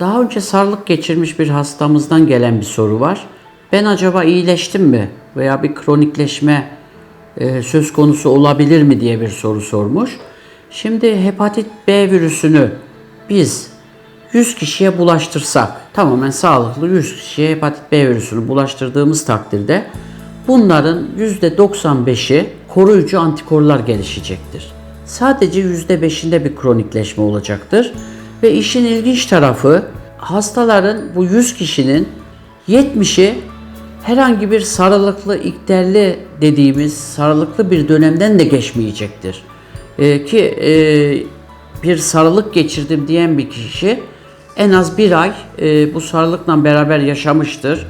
Daha önce sarılık geçirmiş bir hastamızdan gelen bir soru var. Ben acaba iyileştim mi veya bir kronikleşme e, söz konusu olabilir mi diye bir soru sormuş. Şimdi hepatit B virüsünü biz 100 kişiye bulaştırsak, tamamen sağlıklı 100 kişiye hepatit B virüsünü bulaştırdığımız takdirde bunların %95'i koruyucu antikorlar gelişecektir. Sadece %5'inde bir kronikleşme olacaktır. Ve işin ilginç tarafı hastaların bu 100 kişinin 70'i herhangi bir sarılıklı, ikterli dediğimiz sarılıklı bir dönemden de geçmeyecektir. Ee, ki e, bir sarılık geçirdim diyen bir kişi en az bir ay e, bu sarılıkla beraber yaşamıştır.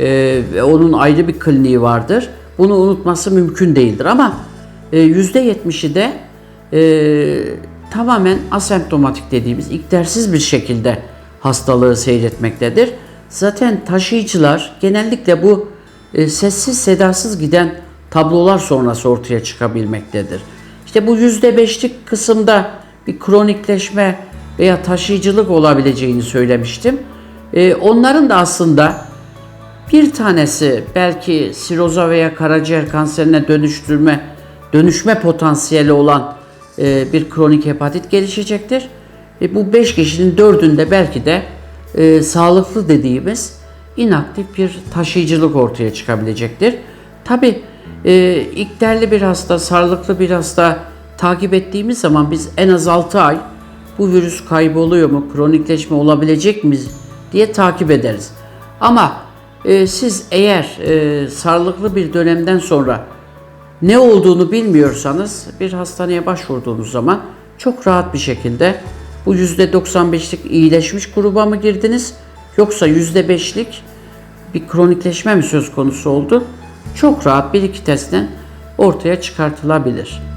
E, ve onun ayrı bir kliniği vardır. Bunu unutması mümkün değildir ama e, %70'i de e, tamamen asemptomatik dediğimiz iktersiz bir şekilde hastalığı seyretmektedir. Zaten taşıyıcılar genellikle bu e, sessiz sedasız giden tablolar sonrası ortaya çıkabilmektedir. İşte bu yüzde beşlik kısımda bir kronikleşme veya taşıyıcılık olabileceğini söylemiştim. E, onların da aslında bir tanesi belki siroza veya karaciğer kanserine dönüştürme, dönüşme potansiyeli olan e, bir kronik hepatit gelişecektir. E, bu 5 kişinin dördünde belki de e, sağlıklı dediğimiz inaktif bir taşıyıcılık ortaya çıkabilecektir. Tabi e, ikterli bir hasta, sağlıklı bir hasta takip ettiğimiz zaman biz en az 6 ay bu virüs kayboluyor mu, kronikleşme olabilecek mi diye takip ederiz. Ama e, siz eğer e, sağlıklı bir dönemden sonra ne olduğunu bilmiyorsanız bir hastaneye başvurduğunuz zaman çok rahat bir şekilde bu %95'lik iyileşmiş gruba mı girdiniz yoksa %5'lik bir kronikleşme mi söz konusu oldu? Çok rahat bir iki testten ortaya çıkartılabilir.